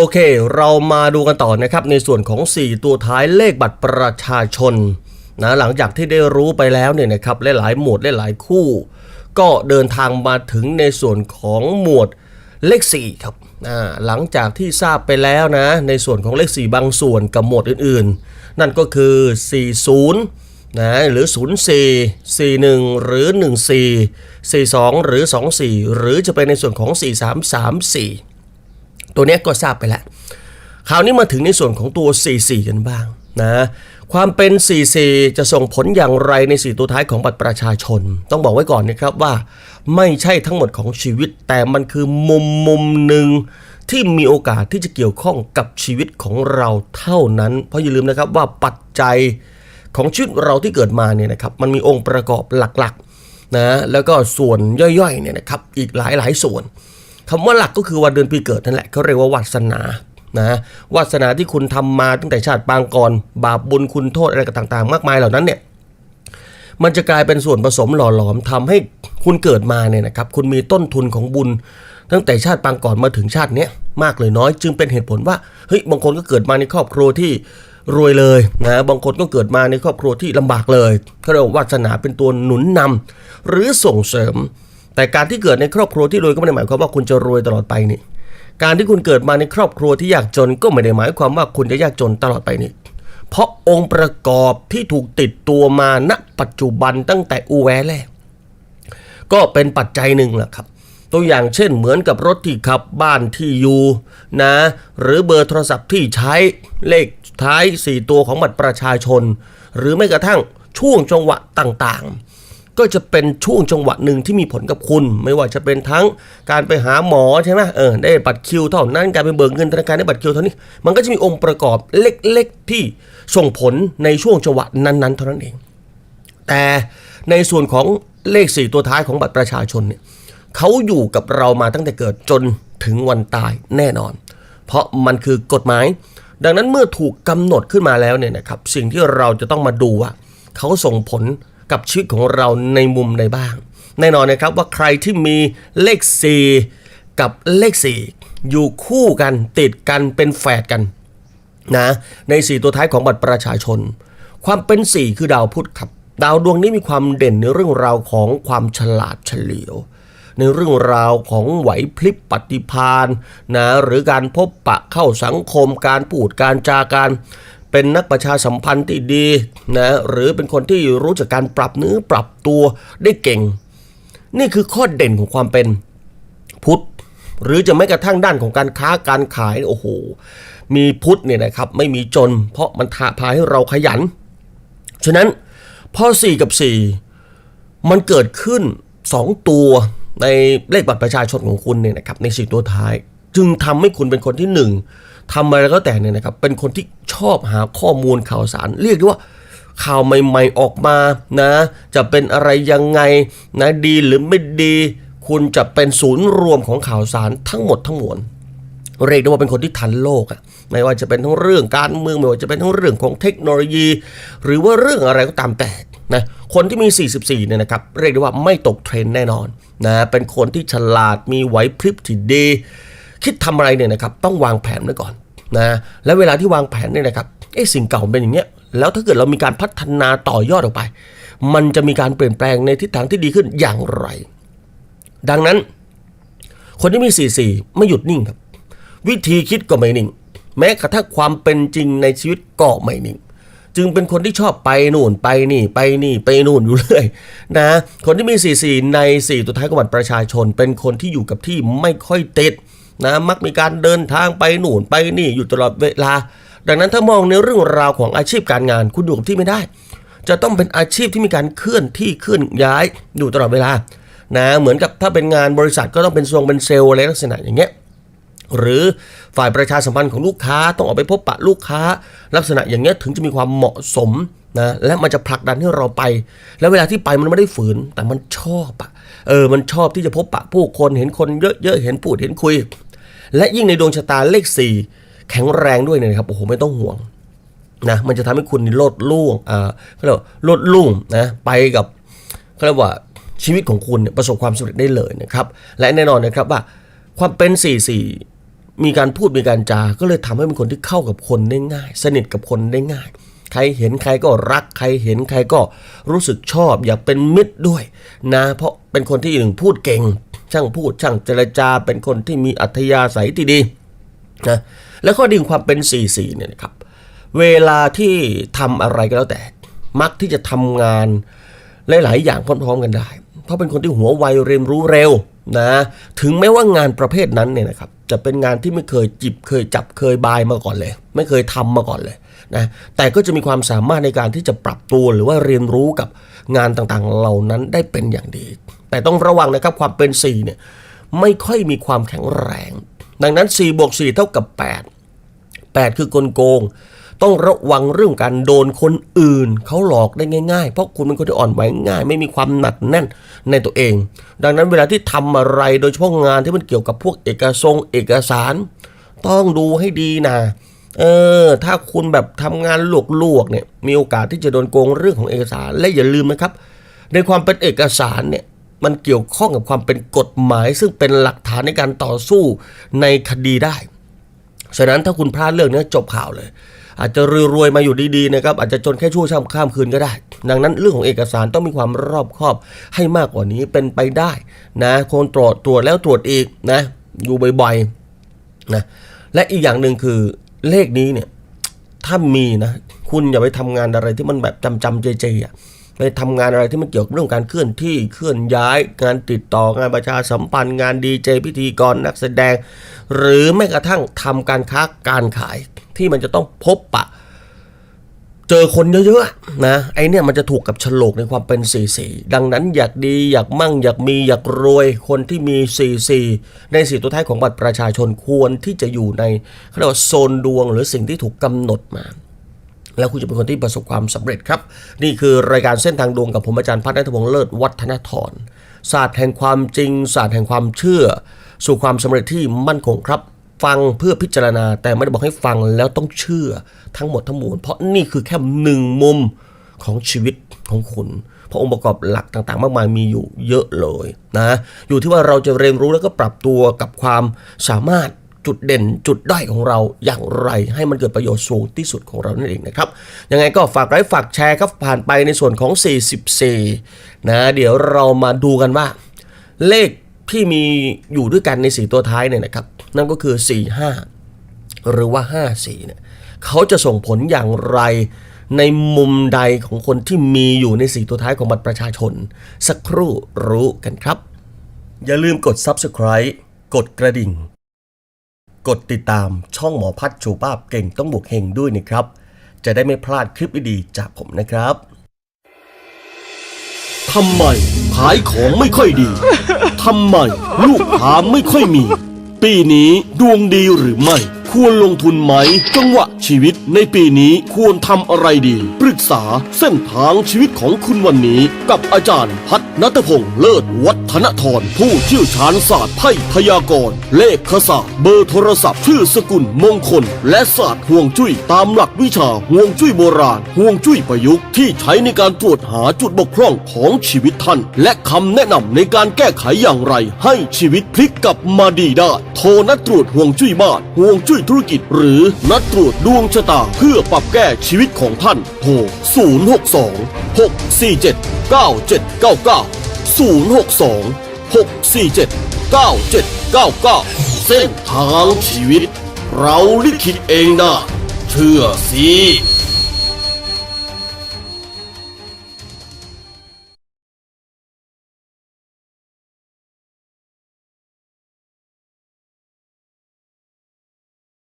โอเค เรามาดูกันต่อนะครับในส่วนของ 4 ตัวท้ายเลขบัตรประชาชนนะหลังจากที่ได้รู้ไปแล้วเนี่ยนะครับหลายๆหมวดหลายๆคู่ ก็เดินทางมาถึงในส่วนของหมวดเลข4ครับหลังจากที่ทราบไปแล้วนะในส่วนของเลข 4 บางส่วนกับหมวดอื่นๆ นั่นก็คือ 40นะหรือ 04 41 หรือ 14 42 หรือ 24 หรือจะเป็นในส่วนของ 4334 ตัวนี้ก็ทราบไปแล้ว คราวนี้มาถึงในส่วนของตัว 44 กันบ้างนะความเป็น 44 จะส่งผลอย่างไรใน 4 ตัวท้ายของบัตรประชาชน ต้องบอกไว้ก่อนนะครับว่า ไม่ใช่ทั้งหมดของชีวิต แต่มันคือมุมมุมหนึ่งที่มีโอกาสที่จะเกี่ยวข้องกับชีวิตของเราเท่านั้น เพราะอย่าลืมนะครับว่าปัจจัยของชีวิตเราที่เกิดมาเนี่ยนะครับมันมีองค์ประกอบหลักๆนะแล้วก็ส่วนย่อยๆเนี่ยนะครับอีกหลายๆส่วน คำว่าหลักก็คือวันเดือนปีเกิดนั่นแหละเขาเรียกว่าวาสนานะวาสนาที่คุณทำมาตั้งแต่ชาติปางก่อน บาปบุญคุณโทษอะไรต่างๆ มากมายเหล่านั้นเนี่ยมันจะกลายเป็นส่วนผสมหล่อหลอมทำให้คุณเกิดมาเนี่ยนะครับ คุณมีต้นทุนของบุญ ตั้งแต่ชาติปางก่อนมาถึงชาติเนี้ยมากเลยน้อย จึงเป็นเหตุผลว่าเฮ้ยบางคนก็เกิดมาในครอบครัวที่รวยเลยนะบางคนก็เกิดมาในครอบครัวที่ลำบากเลยเขาเรียกว่าวาสนาเป็นตัวหนุนนำหรือส่งเสริม แต่การที่เกิดในครอบครัวที่รวยก็ไม่ได้หมายความว่าคุณจะรวยตลอดไปนี่ การที่คุณเกิดมาในครอบครัวที่ยากจนก็ไม่ได้หมายความว่าคุณจะยากจนตลอดไปนี่ เพราะองค์ประกอบที่ถูกติดตัวมาณปัจจุบันตั้งแต่อูแวแรกก็เป็นปัจจัยหนึ่งแหละครับ ตัวอย่างเช่นเหมือนกับรถที่ขับบ้านที่อยู่นะ หรือเบอร์โทรศัพท์ที่ใช้เลขท้าย 4 ตัวของบัตรประชาชน หรือแม้กระทั่งช่วงจังหวะต่างๆ ก็จะเป็นช่วงจังหวะหนึ่งที่มีผลกับคุณ ไม่ว่าจะเป็นทั้งการไปหาหมอใช่ไหมเออได้บัตรคิวเท่านั้นการไปเบิกเงินธนาคารได้บัตรคิวเท่านี้ มันก็จะมีองค์ประกอบเล็กๆที่ส่งผลในช่วงจังหวะนั้นๆเท่านั้นเอง แต่ในส่วนของเลข4ตัวท้ายของบัตรประชาชนเนี่ยเขาอยู่กับเรามาตั้งแต่เกิดจนถึงวันตายแน่นอน เพราะมันคือกฎหมาย ดังนั้นเมื่อถูกกำหนดขึ้นมาแล้วเนี่ยนะครับสิ่งที่เราจะต้องมาดูว่าเขาส่งผล กับชีวิตของเราในมุมใดบ้าง แน่นอนนะครับว่าใครที่มีเลข 4 กับเลข 4 อยู่คู่กันติดกันเป็นแฝดกันนะใน 4 ตัวท้ายของบัตรประชาชน ความเป็น 4 คือดาวพุธครับดาวดวงนี้มีความเด่นในเรื่องราวของความฉลาดเฉลียว ในเรื่องราวของไหวพลิบปฏิพานนะหรือการพบปะเข้าสังคมการพูดการจาการ เป็นนักประชาสัมพันธ์ที่ดีนะหรือเป็นคนที่รู้จักการปรับเนื้อปรับตัวได้เก่ง นี่คือข้อเด่นของความเป็นพุทธหรือจะแม้กระทั่งด้านของการค้าการขายโอ้โหมีพุทธเนี่ยนะครับไม่มีจน เพราะมันทาพาให้เราขยัน ฉะนั้นพ่อ4กับ 4 มันเกิดขึ้น 2 ตัวในเลขบัตรประชาชนของคุณเนี่ยนะครับใน4ตัวท้าย จึงทำให้คุณเป็นคนที่ 1 ทำอะไรก็แต่เนี่ยนะครับ เป็นคนที่ชอบหาข้อมูลข่าวสาร เรียกได้ว่าข่าวใหม่ๆออกมานะ จะเป็นอะไรยังไงนะดีหรือไม่ดี คุณจะเป็นศูนย์รวมของข่าวสารทั้งหมดทั้งมวลเรียกได้ว่าเป็นคนที่ทันโลกอะไม่ว่าจะเป็นทั้งเรื่องการเมืองไม่ว่าจะเป็นทั้งเรื่องของเทคโนโลยี หรือว่าเรื่องอะไรก็ตามแต่นะคนที่มี 44 เนี่ยนะครับ เรียกได้ว่าไม่ตกเทรนด์แน่นอนนะเป็นคนที่ฉลาดมีไหวพริบที่ดี คิดทำอะไรเนี่ยนะครับต้องวางแผนไว้ก่อนนะและเวลาที่วางแผนเนี่ยนะครับไอ้สิ่งเก่าเป็นอย่างเงี้ยแล้วถ้าเกิดเรามีการพัฒนาต่อยอดออกไป มันจะมีการเปลี่ยนแปลงในทิศทางที่ดีขึ้นอย่างไร ดังนั้น คนที่มี 44 ไม่หยุดนิ่งครับ วิธีคิดก็ไม่นิ่ง แม้กระทั่งความเป็นจริงในชีวิตก็ไม่นิ่ง จึงเป็นคนที่ชอบไปนู่นไปนี่ไปนี่ไปนู่นอยู่เรื่อยนะคนที่มี 44 ใน 4 ตัวท้ายของบัตรประชาชน เป็นคนที่อยู่กับที่ไม่ค่อยติด นะมักมีการเดินทางไปนู่นไปนี่อยู่ตลอดเวลา ดังนั้นถ้ามองในเรื่องราวของอาชีพการงานคุณอยู่กับที่ไม่ได้ จะต้องเป็นอาชีพที่มีการเคลื่อนที่เคลื่อนย้ายอยู่ตลอดเวลานะเหมือนกับถ้าเป็นงานบริษัทก็ต้องเป็นทรงเป็นเซลล์อะไรลักษณะอย่างเงี้ยหรือฝ่ายประชาสัมพันธ์ของลูกค้าต้องออกไปพบปะลูกค้า ลักษณะอย่างเงี้ยถึงจะมีความเหมาะสมนะและมันจะผลักดันให้เราไป แล้วเวลาที่ไปมันไม่ได้ฝืนแต่มันชอบอะเออมันชอบที่จะพบปะผู้คนเห็นคนเยอะๆเห็นพูดเห็นคุย และยิ่งในดวงชะตาเลขสี่แข็งแรงด้วยเนี่ยนะครับโอ้โหไม่ต้องห่วงนะมันจะทำให้คุณโลดลุ่งอ่าเขาเรียกว่าโลดลุ่งนะไปกับเขาเรียกว่าชีวิตของคุณประสบความสำเร็จได้เลยนะครับ และแน่นอนนะครับว่าความเป็น 44 มีการพูดมีการจาก็เลยทำให้เป็นคนที่เข้ากับคนได้ง่าย สนิทกับคนได้ง่าย ใครเห็นใครก็รักใครเห็นใครก็รู้สึกชอบ อยากเป็นมิตรด้วยนะเพราะเป็นคนที่หนึ่งพูดเก่ง ช่างพูดช่างเจรจาเป็นคนที่มีอัธยาศัยที่ดีนะแล้วข้อดีของความเป็น4 4เนี่ยนะครับเวลาที่ทำอะไรก็แล้วแต่ มักที่จะทำงานหลาย ๆ อย่างพร้อม ๆ กันได้ เพราะเป็นคนที่หัวไวเรียนรู้เร็วนะถึงแม้ว่างานประเภทนั้นเนี่ยนะครับจะเป็นงานที่ไม่เคยจิบเคยจับเคยบายมาก่อนเลย ไม่เคยทำมาก่อนเลยนะแต่ก็จะมีความสามารถในการที่จะปรับตัวหรือว่าเรียนรู้กับงานต่างๆ เหล่านั้นได้เป็นอย่างดี แต่ต้องระวังนะครับความเป็น 4 เนี่ยไม่ค่อยมีความแข็งแรง ดังนั้น 4 บวก 4 เท่ากับ 8 8 คือกลโกง ต้องระวังเรื่องการโดนคนอื่นเขาหลอกได้ง่ายๆ เพราะคุณเป็นคนที่อ่อนไหวง่าย ไม่มีความหนักแน่นในตัวเอง ดังนั้นเวลาที่ทำอะไรโดยเฉพาะงานที่มันเกี่ยวกับพวกเอกสงเอกสาร ต้องดูให้ดีนะเออถ้าคุณแบบทำงานลวกๆเนี่ยมีโอกาสที่จะโดนโกงเรื่องของเอกสารและอย่าลืมนะครับ ในความเป็นเอกสารเนี่ย มันเกี่ยวข้องกับความเป็นกฎหมาย ซึ่งเป็นหลักฐานในการต่อสู้ในคดีได้ ฉะนั้นถ้าคุณพลาดเรื่องนี้จบข่าวเลย อาจจะรวยๆมาอยู่ดีๆนะครับอาจจะจนแค่ชั่วข้ามข้ามคืนก็ได้ ดังนั้นเรื่องของเอกสารต้องมีความรอบคอบให้มากกว่านี้เป็นไปได้นะคนตรวจตรวจแล้วตรวจอีกนะอยู่บ่อยๆนะและอีกอย่างหนึ่งคือเลขนี้เนี่ยถ้ามีนะคุณอย่าไปทำงานอะไรที่มันแบบจำจำๆเจเจอะ ไปทำงานอะไรที่มันเกี่ยวกับเรื่องการเคลื่อนที่เคลื่อนย้าย งานติดต่องานประชาสัมพันธ์ งานดีเจพิธีกรนักแสดง หรือแม้กระทั่งทำการค้าการขายที่มันจะต้องพบปะ เจอคนเยอะๆนะไอเนี่ยมันจะถูกกับฉลกในความเป็น44ดังนั้นอยากดีอยากมั่ง อยากมีอยากรวยคนที่มี44ในสีตัวท้ายของบัตรประชาชนควรที่จะอยู่ในเขาเรียกว่าโซนดวงหรือสิ่งที่ถูกกำหนดมา แล้วคุณจะเป็นคนที่ประสบความสำเร็จครับ นี่คือรายการเส้นทางดวงกับผมอาจารย์พัฒนัทพงษ์เลิศวัฒนธรศาสตร์แห่งความจริง ศาสตร์แห่งความเชื่อ สู่ความสำเร็จที่มั่นคงครับ ฟังเพื่อพิจารณา แต่ไม่ได้บอกให้ฟังแล้วต้องเชื่อทั้งหมดทั้งมวลเพราะนี่คือแค่หนึ่งมุมของชีวิตของคุณเพราะองค์ประกอบหลักต่างๆ มากมายมีอยู่เยอะเลยนะ อยู่ที่ว่าเราจะเรียนรู้แล้วก็ปรับตัวกับความสามารถ จุดเด่นจุดด้อยของเราอย่างไรให้มันเกิดประโยชน์สูงที่สุดของเรานั่นเองนะครับยังไงก็ฝากไลค์ฝากแชร์ครับผ่านไปในส่วนของ 44 นะ เดี๋ยวเรามาดูกันว่า เลขที่มีอยู่ด้วยกันใน 4 ตัวท้ายเนี่ยนะครับ นั่นก็คือ 45 หรือว่า 54 เนี่ยเขาจะส่งผลอย่างไรในมุมใดของคนที่มีอยู่ใน4ตัวท้ายของบัตรประชาชน สักครู่รู้กันครับ อย่าลืมกด Subscribe กดกระดิ่ง กดติดตามช่องหมอพัดชูป้าพเก่งต้องบวกเฮงด้วยนะครับ จะได้ไม่พลาดคลิปดีๆจากผมนะครับทำไมขายของไม่ค่อยดีทำไมลูกค้าไม่ค่อยมี ปีนี้ดวงดีหรือไม่ ควรลงทุนไหม จังหวะชีวิตในปีนี้ควรทำอะไรดี ปรึกษาเส้นทางชีวิตของคุณวันนี้ กับอาจารย์พัฒนัทพงษ์เลิศวัฒนทร ผู้เชี่ยวชาญศาสตร์ไพ่พยากรณ์เลขศาสตร์เบอร์โทรศัพท์ ชื่อสกุลมงคล และศาสตร์ห่วงจุ้ยตามหลักวิชาห่วงจุ้ยโบราณห่วงจุ้ยประยุกต์ที่ใช้ในการตรวจหาจุดบกพร่องของชีวิตท่าน และคำแนะนำในการแก้ไขอย่างไร ให้ชีวิตพลิกกลับมาดีได้โทรนัดตรวจห่วงจุ้ยบ้านห่วงจุ้ยยธุรกิจหรือนัดตรวจดวงชะตาเพื่อปรับแก้ชีวิตของท่าน โทร 062 647 9799 062 647 9799 เส้นทางชีวิต เราลิขิตเองนะเชื่อสิ